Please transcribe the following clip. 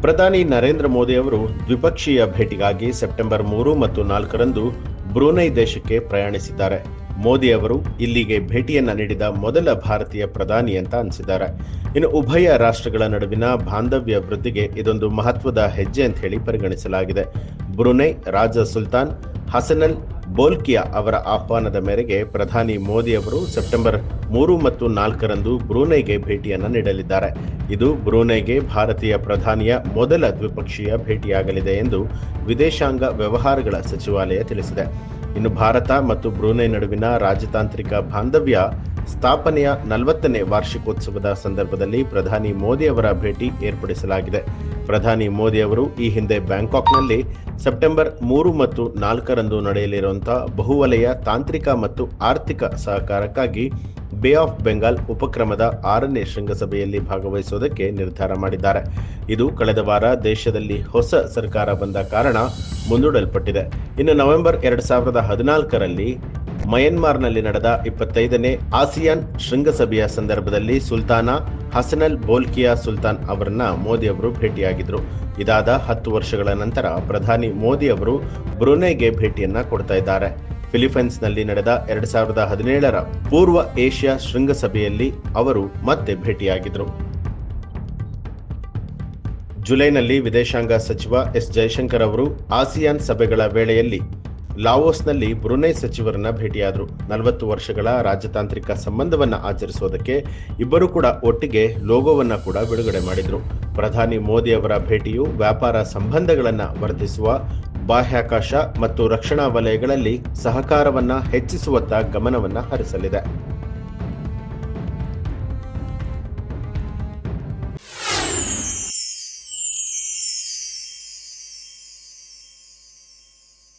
ಪ್ರಧಾನಿ ನರೇಂದ್ರ ಮೋದಿ ಅವರು ದ್ವಿಪಕ್ಷೀಯ ಭೇಟಿಗಾಗಿ ಸೆಪ್ಟೆಂಬರ್ ಮೂರು ಮತ್ತು ನಾಲ್ಕರಂದು ಬ್ರೂನೈ ದೇಶಕ್ಕೆ ಪ್ರಯಾಣಿಸಿದ್ದಾರೆ. ಮೋದಿ ಅವರು ಇಲ್ಲಿಗೆ ಭೇಟಿಯನ್ನ ನೀಡಿದ ಮೊದಲ ಭಾರತೀಯ ಪ್ರಧಾನಿ ಅಂತ ಅನಿಸಿದ್ದಾರೆ. ಇನ್ನು ಉಭಯ ರಾಷ್ಟ್ರಗಳ ನಡುವಿನ ಬಾಂಧವ್ಯ ವೃದ್ಧಿಗೆ ಇದೊಂದು ಮಹತ್ವದ ಹೆಜ್ಜೆ ಅಂತ ಹೇಳಿ ಪರಿಗಣಿಸಲಾಗಿದೆ. ಬ್ರುನೈ, ರಾಜ ಸುಲ್ತಾನ್, ಹಸನಲ್ ಬೋಲ್ಕಿಯಾ ಅವರ ಆಹ್ವಾನದ ಮೇರೆಗೆ ಪ್ರಧಾನಿ ಮೋದಿ ಅವರು ಸೆಪ್ಟೆಂಬರ್ ಮೂರು ಮತ್ತು ನಾಲ್ಕರಂದು ಬ್ರೂನೈಗೆ ಭೇಟಿಯನ್ನು ನೀಡಲಿದ್ದಾರೆ. ಇದು ಬ್ರೂನೈಗೆ ಭಾರತೀಯ ಪ್ರಧಾನಿಯ ಮೊದಲ ದ್ವಿಪಕ್ಷೀಯ ಭೇಟಿಯಾಗಲಿದೆ ಎಂದು ವಿದೇಶಾಂಗ ವ್ಯವಹಾರಗಳ ಸಚಿವಾಲಯ ತಿಳಿಸಿದೆ. ಇನ್ನು ಭಾರತ ಮತ್ತು ಬ್ರೂನೈ ನಡುವಿನ ರಾಜತಾಂತ್ರಿಕ ಬಾಂಧವ್ಯ ಸ್ಥಾಪನೆಯ ನಲವತ್ತನೇ ವಾರ್ಷಿಕೋತ್ಸವದ ಸಂದರ್ಭದಲ್ಲಿ ಪ್ರಧಾನಿ ಮೋದಿ ಅವರ ಭೇಟಿ ಏರ್ಪಡಿಸಲಾಗಿದೆ. ಪ್ರಧಾನಿ ಮೋದಿ ಅವರು ಈ ಹಿಂದೆ ಬ್ಯಾಂಕಾಕ್ನಲ್ಲಿ ಸೆಪ್ಟೆಂಬರ್ ಮೂರು ಮತ್ತು ನಾಲ್ಕರಂದು ನಡೆಯಲಿರುವಂತಹ ಬಹುವಲಯ ತಾಂತ್ರಿಕ ಮತ್ತು ಆರ್ಥಿಕ ಸಹಕಾರಕ್ಕಾಗಿ ಬೇ ಆಫ್ ಬೆಂಗಾಲ್ ಉಪಕ್ರಮದ ಆರನೇ ಶೃಂಗಸಭೆಯಲ್ಲಿ ಭಾಗವಹಿಸುವುದಕ್ಕೆ ನಿರ್ಧಾರ ಮಾಡಿದ್ದಾರೆ. ಇದು ಕಳೆದ ವಾರ ದೇಶದಲ್ಲಿ ಹೊಸ ಸರ್ಕಾರ ಬಂದ ಕಾರಣ ಮುಂದೂಡಲ್ಪಟ್ಟಿದೆ. ಇನ್ನು ನವೆಂಬರ್ ಎರಡ್ ಸಾವಿರದ ಹದಿನಾಲ್ಕರಲ್ಲಿ ಮಯನ್ಮಾರ್ನಲ್ಲಿ ನಡೆದ ಇಪ್ಪತ್ತೈದನೇ ಆಸಿಯಾನ್ ಶೃಂಗಸಭೆಯ ಸಂದರ್ಭದಲ್ಲಿ ಸುಲ್ತಾನ ಹಸನಲ್ ಬೋಲ್ಕಿಯಾ ಸುಲ್ತಾನ್ ಅವರನ್ನ ಮೋದಿ ಅವರು ಭೇಟಿಯಾಗಿದ್ರು. ಇದಾದ ಹತ್ತು ವರ್ಷಗಳ ನಂತರ ಪ್ರಧಾನಿ ಮೋದಿ ಅವರು ಬ್ರುನೆಗೆ ಭೇಟಿಯನ್ನ ಕೊಡ್ತಾ ಇದ್ದಾರೆ. ಫಿಲಿಪೈನ್ಸ್ನಲ್ಲಿ ನಡೆದ ಎರಡ್ ಸಾವಿರದ ಹದಿನೇಳರ ಪೂರ್ವ ಏಷ್ಯಾ ಶೃಂಗಸಭೆಯಲ್ಲಿ ಅವರು ಮತ್ತೆ ಭೇಟಿಯಾಗಿದ್ರು. ಜುಲೈನಲ್ಲಿ ವಿದೇಶಾಂಗ ಸಚಿವ ಎಸ್ ಜಯಶಂಕರ್ ಅವರು ಆಸಿಯಾನ್ ಸಭೆಗಳ ವೇಳೆಯಲ್ಲಿ ಲಾವೋಸ್ನಲ್ಲಿ ಬ್ರುನೈ ಸಚಿವರನ್ನ ಭೇಟಿಯಾದರು. ನಲವತ್ತು ವರ್ಷಗಳ ರಾಜತಾಂತ್ರಿಕ ಸಂಬಂಧವನ್ನ ಆಚರಿಸೋದಕ್ಕೆ ಇಬ್ಬರು ಕೂಡ ಒಟ್ಟಿಗೆ ಲೋಗೋವನ್ನ ಕೂಡ ಬಿಡುಗಡೆ ಮಾಡಿದ್ರು. ಪ್ರಧಾನಿ ಮೋದಿ ಅವರ ಭೇಟಿಯು ವ್ಯಾಪಾರ ಸಂಬಂಧಗಳನ್ನ ವರ್ಧಿಸುವ, ಬಾಹ್ಯಾಕಾಶ ಮತ್ತು ರಕ್ಷಣಾ ವಲಯಗಳಲ್ಲಿ ಸಹಕಾರವನ್ನ ಹೆಚ್ಚಿಸುವತ್ತ ಗಮನವನ್ನ ಹರಿಸಲಿದೆ.